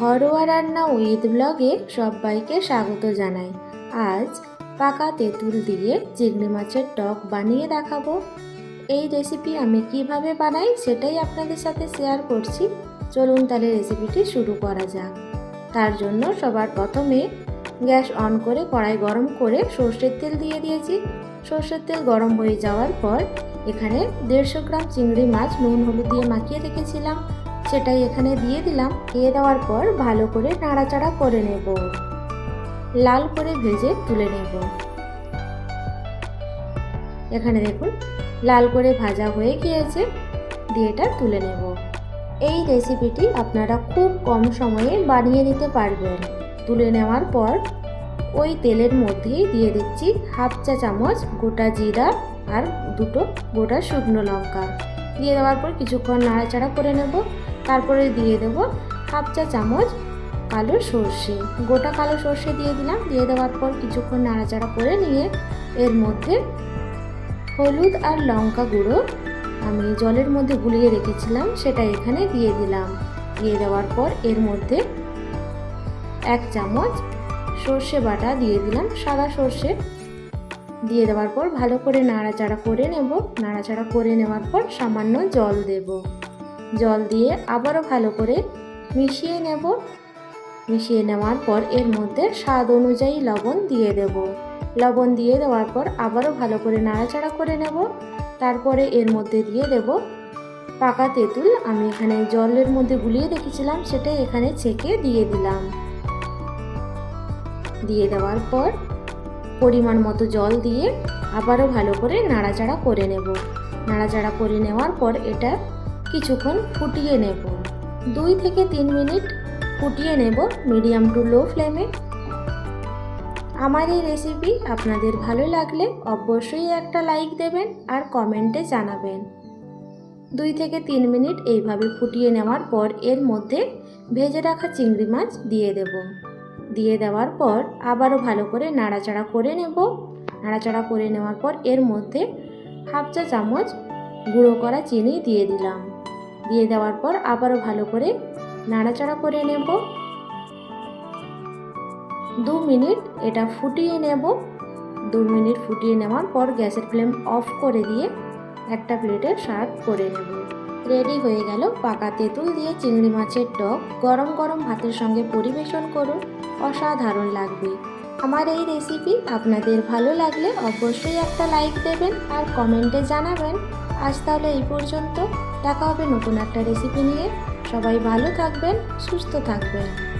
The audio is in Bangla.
ঘরোয়া রান্না উইথ ব্লগে সবাইকে স্বাগত জানাই। আজ পাকা তেঁতুল দিয়ে চিংড়ি মাছের টক বানিয়ে দেখাবো। এই রেসিপি আমি কীভাবে বানাই সেটাই আপনাদের সাথে শেয়ার করছি। চলুন তাহলে রেসিপিটি শুরু করা যাক। তার জন্য সবার প্রথমে গ্যাস অন করে কড়াই গরম করে সর্ষের তেল দিয়ে দিয়েছি। সর্ষের তেল গরম হয়ে যাওয়ার পর এখানে দেড়শো গ্রাম চিংড়ি মাছ নুন হলুদ দিয়ে মাখিয়ে রেখেছিলাম। সেটাই এখানে দিয়ে দিলাম। দিয়ে দেওয়ার পর ভালো করে নাড়াচাড়া করে নেব। লাল করে ভেজে তুলে নেব। এখানে দেখুন, লাল করে ভাজা হয়ে গিয়েছে। দিয়ে এটা তুলে নেব। এই রেসিপিটি আপনারা খুব কম সময়ে বানিয়ে নিতে পারবেন। তুলে নেওয়ার পর ওই তেলের মধ্যেই দিয়ে দিচ্ছি হাফ চা চামচ গোটা জিরা আর দুটো গোটা শুকনো লঙ্কা। দিয়ে দেওয়ার পর কিছুক্ষণ নাড়াচাড়া করে নেব। তারপরে দিয়ে দেব হাফ চা চামচ কালো সর্ষে। গোটা কালো সর্ষে দিয়ে দিলাম। দিয়ে দেওয়ার পর কিছুক্ষণ নাড়াচাড়া করে নিয়ে এর মধ্যে হলুদ আর লঙ্কা গুঁড়ো আমি জলের মধ্যে গুলিয়ে রেখেছিলাম, সেটা এখানে দিয়ে দিলাম। দিয়ে দেওয়ার পর এর মধ্যে এক চামচ সর্ষে বাটা দিয়ে দিলাম, সাদা সর্ষে। দিয়ে দেওয়ার পর ভালো করে নাড়াচাড়া করে নেব। নাড়াচাড়া করে নেওয়ার পর সামান্য জল দেব। জল দিয়ে আবারও ভালো করে মিশিয়ে নেব। মিশিয়ে নেওয়ার পর এর মধ্যে স্বাদ অনুযায়ী লবণ দিয়ে দেব। লবণ দিয়ে দেওয়ার পর আবারও ভালো করে নাড়াচাড়া করে নেব। তারপরে এর মধ্যে দিয়ে দেব পাকা তেঁতুল। আমি এখানে জলের মধ্যে গুলিয়ে রেখেছিলাম, সেটাই এখানে ছেঁকে দিয়ে দিলাম। দিয়ে দেওয়ার পর পরিমাণ মতো জল দিয়ে আবারও ভালো করে নাড়াচাড়া করে নেব। নাড়াচাড়া করে নেওয়ার পর এটা কিছুক্ষণ ফুটিয়ে নেব। দুই থেকে তিন মিনিট ফুটিয়ে নেব মিডিয়াম টু লো ফ্লেমে। আমার এই রেসিপি আপনাদের ভালো লাগলে অবশ্যই একটা লাইক দেবেন আর কমেন্টে জানাবেন। দুই থেকে তিন মিনিট এইভাবে ফুটিয়ে নেওয়ার পর এর মধ্যে ভেজে রাখা চিংড়ি মাছ দিয়ে দেব। দিয়ে দেওয়ার পর আবারও ভালো করে নাড়াচাড়া করে নেব। নাড়াচাড়া করে নেওয়ার পর এর মধ্যে হাফ চা চামচ গুঁড়ো করা চিনি দিয়ে দিলাম। দিয়ে দেওয়ার পর আবারও ভালো করে নাড়াচাড়া করে নেব। দু মিনিট এটা ফুটিয়ে নেব। দু মিনিট ফুটিয়ে নেওয়ার পর গ্যাসের ফ্লেম অফ করে দিয়ে একটা প্লেটে সার্ভ করে নেব। রেডি হয়ে গেল পাকা তেঁতুল দিয়ে চিংড়ি মাছের টক। গরম গরম ভাতের সঙ্গে পরিবেশন করুন, অসাধারণ লাগবে। আমার এই রেসিপি আপনাদের ভালো লাগলে অবশ্যই একটা লাইক দেবেন আর কমেন্টে জানাবেন। আজ তাহলে এই পর্যন্ত। দেখা হবে নতুন একটা রেসিপি নিয়ে। সবাই ভালো থাকবেন, সুস্থ থাকবেন।